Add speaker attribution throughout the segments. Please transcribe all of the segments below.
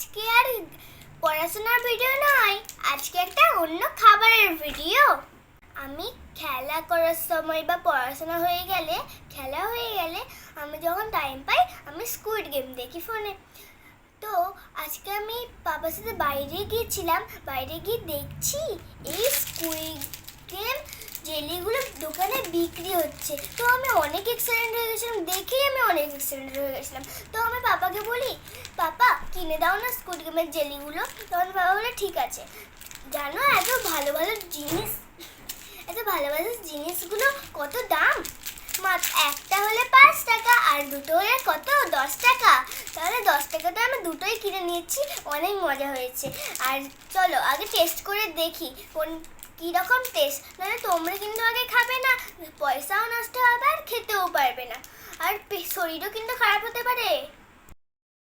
Speaker 1: আজকে আর পড়াশোনার ভিডিও নয়, আজকে একটা অন্য খাবারের ভিডিও। আমি খেলা করার সময় বা পড়াশোনা হয়ে গেলে, খেলা হয়ে গেলে আমি যখন টাইম পাই, আমি স্কুইড গেম দেখি ফোনে। তো আজকে আমি বাবার সাথে বাইরে গিয়েছিলাম, বাইরে গিয়ে দেখছি এই স্কুইড গেম জেলিগুলো দোকানে বিক্রি হচ্ছে। তো আমি অনেক এক্সাইটেড হয়ে গেছিলাম অনেক এক্সাইটেড হয়ে গেছিলাম। তো আমি পাপাকে বলি পাপা কিনে দাও না স্কুইড গেমের জেলিগুলো। তখন বাবা বলে, ঠিক আছে। জানো এত ভালো ভালো জিনিস, এত ভালো ভালো জিনিসগুলো কত দাম? মাত্র একটা হলে পাঁচ টাকা, আর দুটো হলে কত? দশ টাকা। তাহলে দশ টাকাতে আমি দুটোই কিনে নিয়েছি, অনেক মজা হয়েছে। আর চলো, আগে টেস্ট করে দেখি, কোন কীরকম টেস্ট নাহলে তোমরা কিন্তু আগে খাবে না, পয়সাও নষ্ট হবে, আর খেতেও পারবে না। আর শরীরও কিন্তু খারাপ হতে পারে।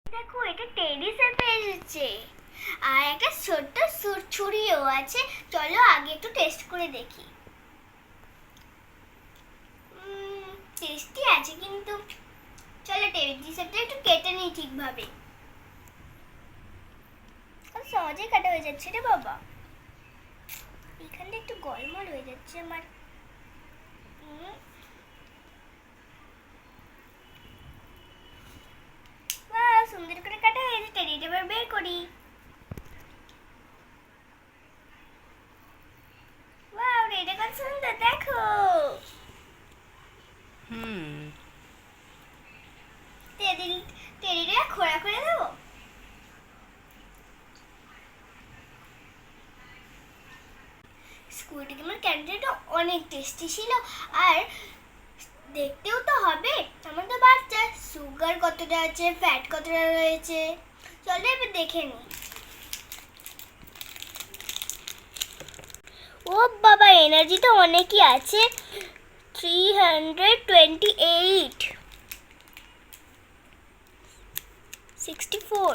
Speaker 1: দেখো, এটা টেরিসে পেয়ে এসেছে। আর একটা ছোট্ট ছুরিও আছে। চলো আগে একটু টেস্ট করে দেখি। টেস্টি আছে কিন্তু। চলো টেরিসেরটা একটু কেটে নিই ঠিকভাবে। খুব সহজেই কাটা হয়ে যাচ্ছে রে বাবা। এখানটা একটু গলমল হয়ে যাচ্ছে আমার উম। বাহ, সুন্দর করে কাটা হয়ে গেছে টেরিটা এবার বের করি ওয়াও এটা কত সুন্দর দেখো
Speaker 2: হুম
Speaker 1: টেরি টেরিটা খোড়া করে দেবো স্কুল গেমের অনেক টেস্টি ছিল আর দেখতেও তো হবে। আমার তো বাচ্চা সুগার কতটা আছে ফ্যাট কতটা রয়েছে। চলো এবার দেখে নিই ও বাবা এনার্জি তো অনেকই আছে। Three hundred twenty eight sixty four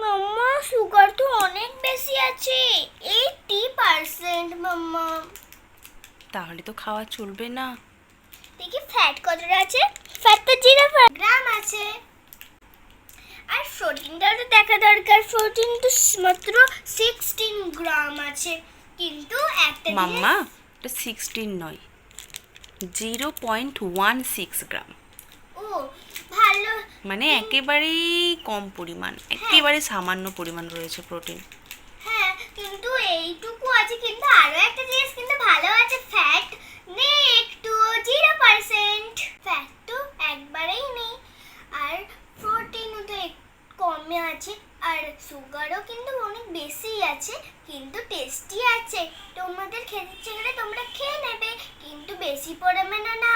Speaker 1: মাম্মা সুগার তো অনেক বেশি আছে। এইটি পার্সেন্ট মাম্মা।
Speaker 2: তাহলে তো খাওয়া চলবে না।
Speaker 1: দেখি ফ্যাট কতটা আছে? ফ্যাট তো জিরো গ্রাম আছে। আর প্রোটিনটাও তো দেখা দরকার। প্রোটিন তো মাত্র সিক্সটিন গ্রাম আছে। কিন্তু একটা
Speaker 2: মাম্মা এটা সিক্সটিন নয়। Zero point one six gram
Speaker 1: ও ভালো।
Speaker 2: মানে একেবারেই কম পরিমাণ। একেবারে সামান্য পরিমাণ রয়েছে প্রোটিন
Speaker 1: হ্যাঁ কিন্তু এইটুকু আছে। কিন্তু আরও একটা জিনিস কিন্তু ভালো আছে ফ্যাট নেই একটু জিরো পার্সেন্ট ফ্যাট তো একবারেই নেই আর প্রোটিনও তো এক- কমে আছে, আর সুগারও কিন্তু অনেক বেশি আছে, কিন্তু টেস্টি আছে। তোমাদের খেতে ইচ্ছে তোমরা খেয়ে নেবে, কিন্তু বেশি পরিমাণে না